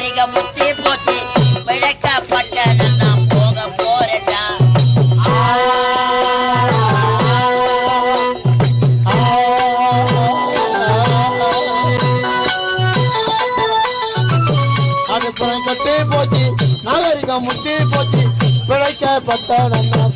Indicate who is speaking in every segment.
Speaker 1: நாகரிக முத்தி போச்சு விளக்கப்பட்ட நான் போக போறேன்டா
Speaker 2: அது கட்டி போச்சு நாகரிகம் முத்தி போச்சு பிழைக்கப்பட்ட நம்ம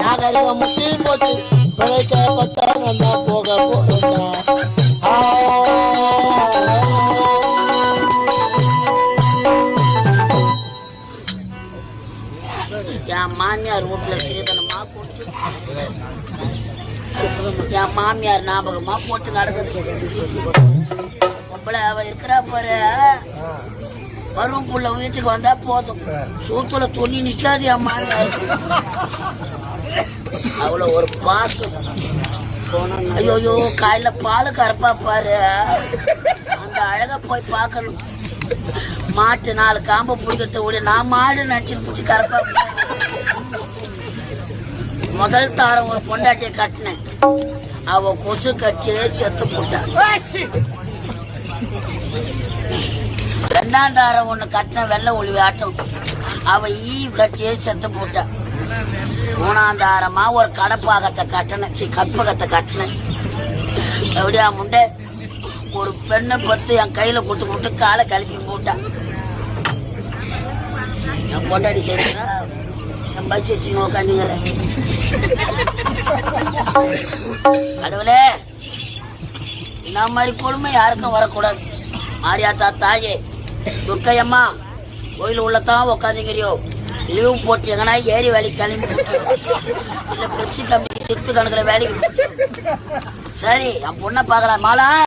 Speaker 2: நாகரிகம் போச்சு பிழைக்கப்பட்ட போக
Speaker 1: என் மாமியார் வீட்டுல சீதனமா போட்டு என் மாமியார் ஞாபகமா போட்டு நடக்குது பொம்பளை அவ இருக்கிறா பாரு. வரும் புள்ள வீட்டுக்கு வந்தா போதும். சூத்துல துணி நிக்காது என் மாமியார் அவ்வளவு ஒரு பாசம். ஐயோ காலையில பால் கறப்பா பாரு. அந்த அழகா போய் பார்க்கணும். மாட்டு நாலு காம்பை பிடிக்கிறத விட நான் மாடு நினைச்சு பிடிச்சி கறப்பா முதல் தாரம் ஒரு பொண்டாட்டியை கட்டினேன். அவ கொசு கட்சியே செத்து போட்டான் ரெண்டாண்டாரம் ஒன்று கட்டின வெள்ளை ஒளி ஆட்டம் அவள் ஈ கட்சியே செத்து போட்டான் மூணாந்தாரமாக ஒரு கடப்பாகத்தை கட்டினேன். சி கற்பகத்தை கட்டினேன். எப்படியா முண்டை? ஒரு பெண்ணை பத்து என் கையில் கொடுத்து கொடுத்து காலை கலப்பி போட்டான் என் பொண்டாடி செய்யறா என் பஸ் வச்சுன்னு உட்காந்துங்கிறேன் கடவுளே இந்த மாதிரி கொடுமை யாருக்கும் வரக்கூடாது. மாரியாத்தா தாயே துர்க்கையம்மா கோயில் உள்ளத்தான் உட்காந்துங்கிறியோ லீவ் போட்டு எங்கன்னா ஏறி வேலைக்கு கிளம்பி இல்லை பெப்சி கம்பெனி சிற்பு கணக்கில் வேலைக்கு சரி என் பொண்ணை பார்க்கலாம். மாலா!